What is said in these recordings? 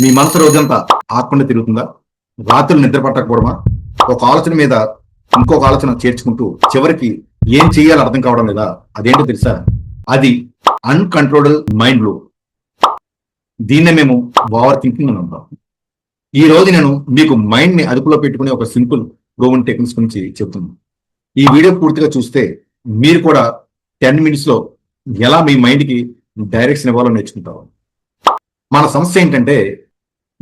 మీ మనసు రోజంతా ఆకుండా తిరుగుతుందా? రాత్రులు నిద్ర పట్టకపోవడమా? ఒక ఆలోచన మీద ఇంకొక ఆలోచన చేర్చుకుంటూ చివరికి ఏం చేయాలో అర్థం కావడం లేదా? అదేంటో తెలుసా? అది అన్కంట్రోల్డ్ మైండ్లో దీన్నే మేము ఓవర్ థింకింగ్ అని అంటాం. ఈ రోజు నేను మీకు మైండ్ని అదుపులో పెట్టుకునే ఒక సింపుల్ ప్రోవెన్ టెక్నిక్స్ గురించి చెప్తున్నాను. ఈ వీడియో పూర్తిగా చూస్తే మీరు కూడా టెన్ మినిట్స్లో ఎలా మీ మైండ్కి డైరెక్షన్ ఇవ్వాలో నేర్చుకుంటారు. మన సమస్య ఏంటంటే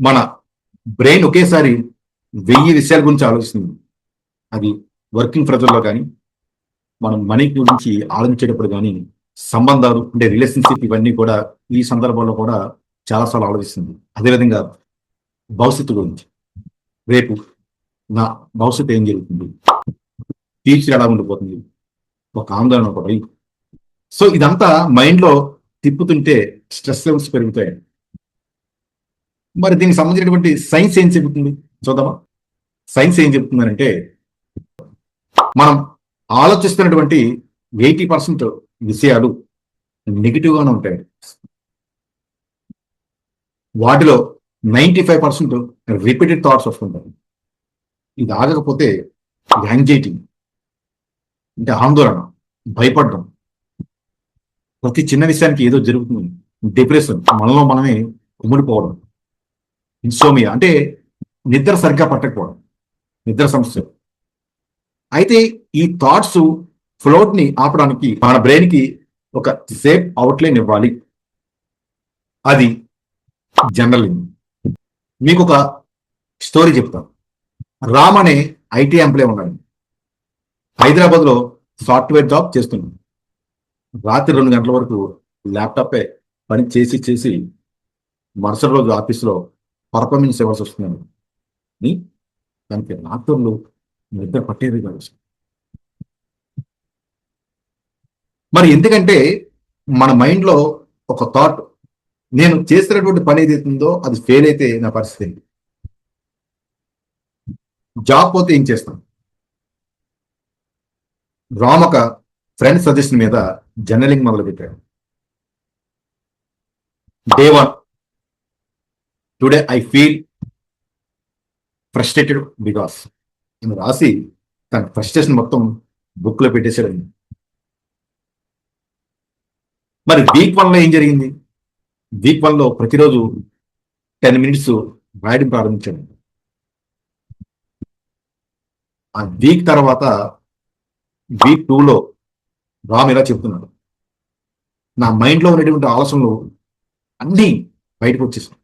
మన బ్రెయిన్ ఒకేసారి వెయ్యి విషయాల గురించి ఆలోచిస్తుంది. అది వర్కింగ్ ప్రెజర్లో కానీ మనం మనీ గురించి ఆలోచించేటప్పుడు కానీ సంబంధాలు అంటే రిలేషన్షిప్ ఇవన్నీ కూడా ఈ సందర్భంలో కూడా చాలాసార్లు ఆలోచిస్తుంది. అదేవిధంగా భవిష్యత్తు గురించి. రేపు నా భవిష్యత్తు ఏం జరుగుతుంది? ఫ్యూచర్ ఎలా ఉండిపోతుంది? ఒక ఆందోళన ఒకటి సో ఇదంతా మైండ్లో తిప్పుతుంటే స్ట్రెస్ లెవెల్స్ పెరుగుతాయి. మరి దీనికి సంబంధించినటువంటి సైన్స్ ఏం చెబుతుంది? చూద్దామా. సైన్స్ ఏం చెబుతుందంటే మనం ఆలోచిస్తున్నటువంటి ఎయిటీ పర్సెంట్ విషయాలు నెగిటివ్ గానే ఉంటాయి. వాటిలో ninety five percent repeated thoughts వస్తుంటాయి. ఇది ఆగకపోతే యాంగ్జైటీ అంటే ఆందోళన భయపడడం. ప్రతి చిన్న విషయానికి ఏదో జరుగుతుంది. డిప్రెషన్ మనలో మనమే ఉమ్మిడిపోవడం. ఇన్సోమియా అంటే నిద్ర సరిగ్గా పట్టకపోవడం. నిద్ర సమస్య. అయితే ఈ థాట్స్ ఫ్లోట్ని ఆపడానికి మన బ్రెయిన్కి ఒక సేఫ్ అవుట్లైన్ ఇవ్వాలి. అది జనరలింగ్ మీకు ఒక స్టోరీ చెప్తాను. రామ్ అనే ఐటీ ఎంప్లాయ్ ఉన్నాడు. హైదరాబాద్లో సాఫ్ట్వేర్ జాబ్ చేస్తున్నాడు. రాత్రి రెండు గంటల వరకు ల్యాప్టాపే పని చేసి చేసి మరుసటి రోజు ఆఫీస్లో పర్ఫార్మెన్స్ ఇవ్వాల్సి వస్తున్నాడు అని దానికి రాత్రులు నిద్ర పట్టేది కాదు. మరి ఎందుకంటే మన మైండ్లో ఒక థాట్ నేను చేసినటువంటి పని ఏదైతుందో అది ఫెయిల్ అయితే నా పరిస్థితి ఏంటి? జాబ్ పోతే ఏం చేస్తాను రామక ఫ్రెండ్ సజెషన్ మీద జర్నలింగ్ మొదలుపెట్టాడు. Day one today I feel frustrated because అని రాసి తన ఫ్రస్ట్రేషన్ మొత్తం బుక్లో పెట్టేశాడు. మరి వీక్ వన్లో ఏం జరిగింది? వీక్ వన్లో ప్రతిరోజు టెన్ మినిట్స్ రాయడం ప్రారంభించాడు. ఆ వీక్ తర్వాత వీక్ టూలో రామ్ ఇలా చెప్తున్నాడు. నా మైండ్లో ఉన్నటువంటి ఆలోచనలు అన్నీ బయటకు వచ్చేసాయి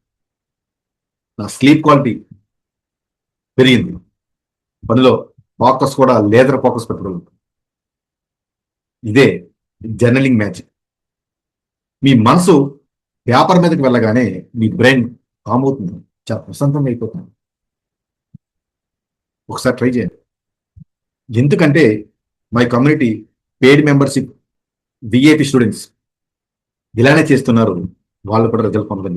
నా స్లీప్ క్వాలిటీ పెరిగింది. పనిలో ఫోకస్ కూడా లేదర్ ఫోకస్ పెట్టుకోగలుగుతాం ఇదే జర్నలింగ్ మ్యాజిక్ మీ మనసు పేపర్ మీదకి వెళ్ళగానే మీ బ్రెయిన్ కామ్ అవుతుంది చాలా ప్రశాంతంగా అయిపోతుంది. ఒకసారి ట్రై చేయండి. ఎందుకంటే my community paid membership VAP students ఇలానే చేస్తున్నారు. వాళ్ళు కూడా రిజల్ట్ పొందడం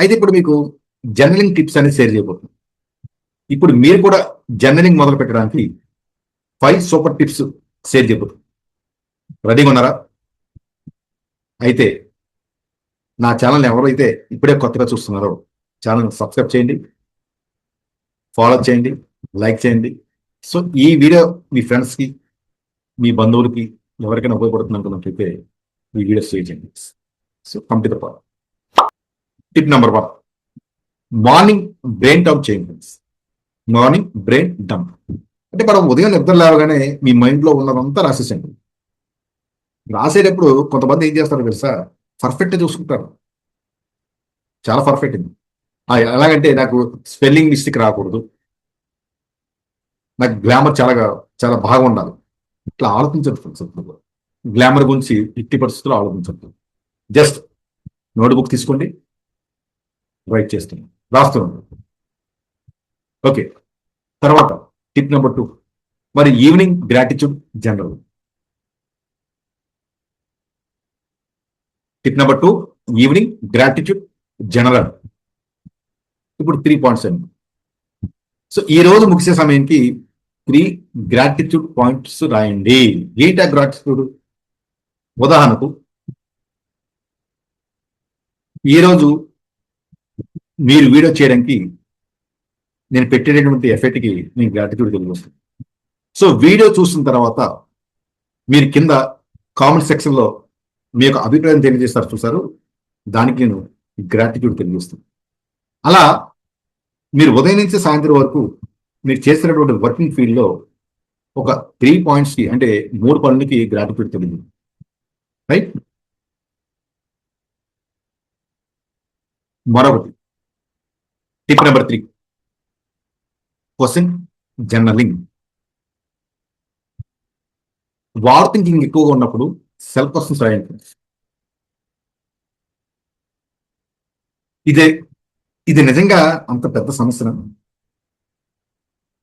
అయితే ఇప్పుడు మీకు జర్నలింగ్ టిప్స్ అనేది షేర్ చేయబోతున్నాం. ఇప్పుడు మీరు కూడా జర్నలింగ్ మొదలు పెట్టడానికి ఫైవ్ సూపర్ టిప్స్ షేర్ చేయబోతున్నాం. రెడీగా ఉన్నారా? అయితే నా ఛానల్ ఎవరైతే ఇప్పుడే కొత్తగా చూస్తున్నారో ఛానల్ సబ్స్క్రైబ్ చేయండి ఫాలో చేయండి లైక్ చేయండి. సో ఈ వీడియో మీ ఫ్రెండ్స్కి మీ బంధువులకి ఎవరికైనా ఉపయోగపడుతుంది అనుకున్నట్లయితే ఈ వీడియో షేర్ చేయండి. So complete the tip number one morning brain dump చేయండి మార్నింగ్ బ్రెయిన్ డంప్ అంటే మనం ఉదయం నిద్ర లేవగానే మీ మైండ్లో ఉన్నదంతా రాసేసండి రాసేటప్పుడు కొంతమంది ఏం చేస్తారు తెలుసా? పర్ఫెక్ట్ చూసుకుంటారు. చాలా పర్ఫెక్ట్ ఇది. ఎలాగంటే నాకు స్పెల్లింగ్ మిస్టేక్ రాకూడదు. నాకు గ్లామర్ చాలా చాలా బాగా ఉండాలి. ఇట్లా ఆలోచించదు గ్లామర్ గురించి ఎట్టి పరిస్థితుల్లో ఆలోచించదు జస్ట్ నోట్బుక్ తీసుకోండి. రైట్ చేస్తున్నాం. రాస్తున్నాం. ఓకే తర్వాత టిప్ నెంబర్ టూ మరి evening gratitude journal tip number two evening gratitude journal ఇప్పుడు త్రీ పాయింట్స్ అండి. సో ఈ రోజు ముగిసే సమయానికి త్రీ గ్రాటిట్యూడ్ పాయింట్స్ రాయండి. ఏంటి ఆ గ్రాటిట్యూడ్ ఉదాహరణకు ఈరోజు మీరు వీడియో చేయడానికి నేను పెట్టేటటువంటి ఎఫెక్ట్కి నేను గ్రాటిట్యూడ్ తెలియజేస్తాను సో వీడియో చూసిన తర్వాత మీరు కింద కామెంట్ సెక్షన్లో మీ యొక్క అభిప్రాయం తెలియజేస్తారు చూసారు. దానికి నేను గ్రాటిట్యూడ్ తెలియజేస్తాను. అలా మీరు ఉదయం నుంచి సాయంత్రం వరకు మీరు చేసినటువంటి వర్కింగ్ ఫీల్డ్లో ఒక త్రీ పాయింట్స్కి అంటే మూడు పనులకి గ్రాటిట్యూడ్ తెలియదు రైట్ మరొకటి. Tip number three question journaling overthinking ఎక్కువగా ఉన్నప్పుడు సెల్ఫ్ క్వశ్చన్స్ రాయండి. ఇదే ఇది నిజంగా అంత పెద్ద సమస్య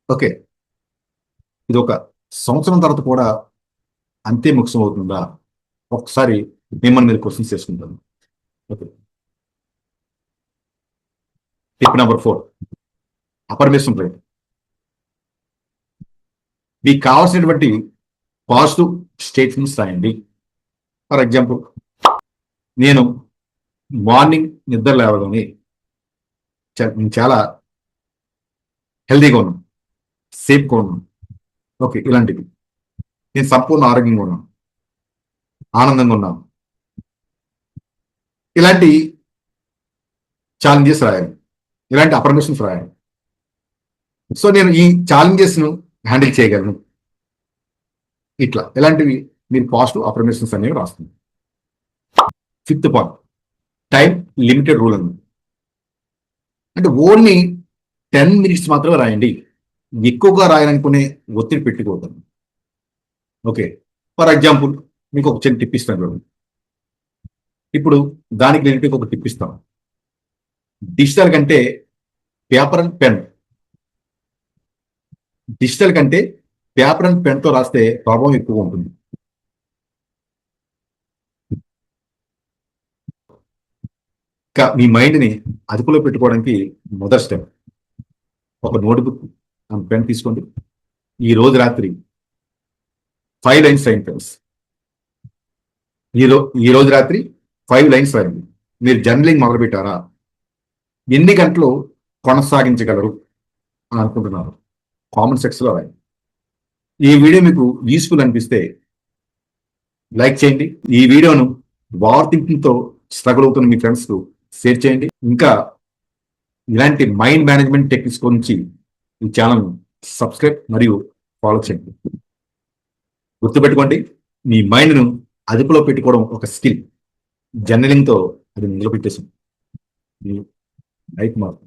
ఓకే. ఇది ఒక సంవత్సరం తర్వాత కూడా అంతే ముఖ్యం అవుతుందా? ఒకసారి మిమ్మల్ని మీరు క్వశ్చన్స్ చేసుకుంటాను. Okay. Tip number four. Affirmation write. మీకు కావాల్సినటువంటి పాజిటివ్ స్టేట్మెంట్స్ రాయండి. ఫర్ ఎగ్జాంపుల్ నేను మార్నింగ్ నిద్ర లేవగానే నేను చాలా హెల్దీగా ఉన్నాను. సేఫ్గా ఉన్నాను. ఓకే ఇలాంటివి. నేను సంపూర్ణ ఆరోగ్యంగా ఉన్నాను. ఆనందంగా ఉన్నాను. ఇలాంటి ఛాలెంజెస్ రాయాలి. ఇలాంటి అప్రమేషన్ రాయను సో నేను ఈ ఛాలెంజెస్ను హ్యాండిల్ చేయగలను. ఇట్లా. ఇలాంటివి మీరు పాజిటివ్ అప్రమేషన్స్ అనేవి రాస్తుంది fifth point time limited rule ఉంది అంటే ఓన్లీ టెన్ మినిట్స్ మాత్రమే రాయండి. ఎక్కువగా రాయాలనుకునే ఒత్తిడి పెట్టుకోవద్దు. ఓకే. ఫర్ ఎగ్జాంపుల్ మీకు ఒక చిన్న టిప్ ఇస్తాను ఇప్పుడు దానికి రిలేటివ్ ఒక టిప్ ఇస్తాను. డిజిటల్ కంటే పేపర్ అండ్ పెన్. డిజిటల్ కంటే పేపర్ అండ్ పెన్తో రాస్తే ప్రభావం ఎక్కువ ఉంటుంది. ఇంకా మీ మైండ్ని అదుపులో పెట్టుకోవడానికి మొదటి స్టెప్. ఒక నోట్బుక్ అండ్ పెన్ తీసుకోండి. ఈ రోజు రాత్రి ఫైవ్ లైన్స్ రాయండి ఫ్రెండ్స్. ఈ ఈ రోజు రాత్రి ఫైవ్ లైన్స్ రాయండి. మీరు జర్నలింగ్ మొదలు పెట్టారా ఎన్ని గంటలు కొనసాగించగలరు అని అనుకుంటున్నారు? కామెంట్ సెక్స్లో రాయండి. ఈ వీడియో మీకు యూస్ఫుల్ అనిపిస్తే లైక్ చేయండి. ఈ వీడియోను వార్ థింకింగ్తో స్ట్రగుల్ అవుతున్న మీ ఫ్రెండ్స్కు షేర్ చేయండి. ఇంకా ఇలాంటి మైండ్ మేనేజ్మెంట్ టెక్నిక్స్ గురించి ఈ ఛానల్ సబ్స్క్రైబ్ మరియు ఫాలో చేయండి. గుర్తుపెట్టుకోండి మీ మైండ్ను అదుపులో పెట్టుకోవడం ఒక స్కిల్ జర్నలింగ్తో అది నిలబెట్టేసింది. Right mark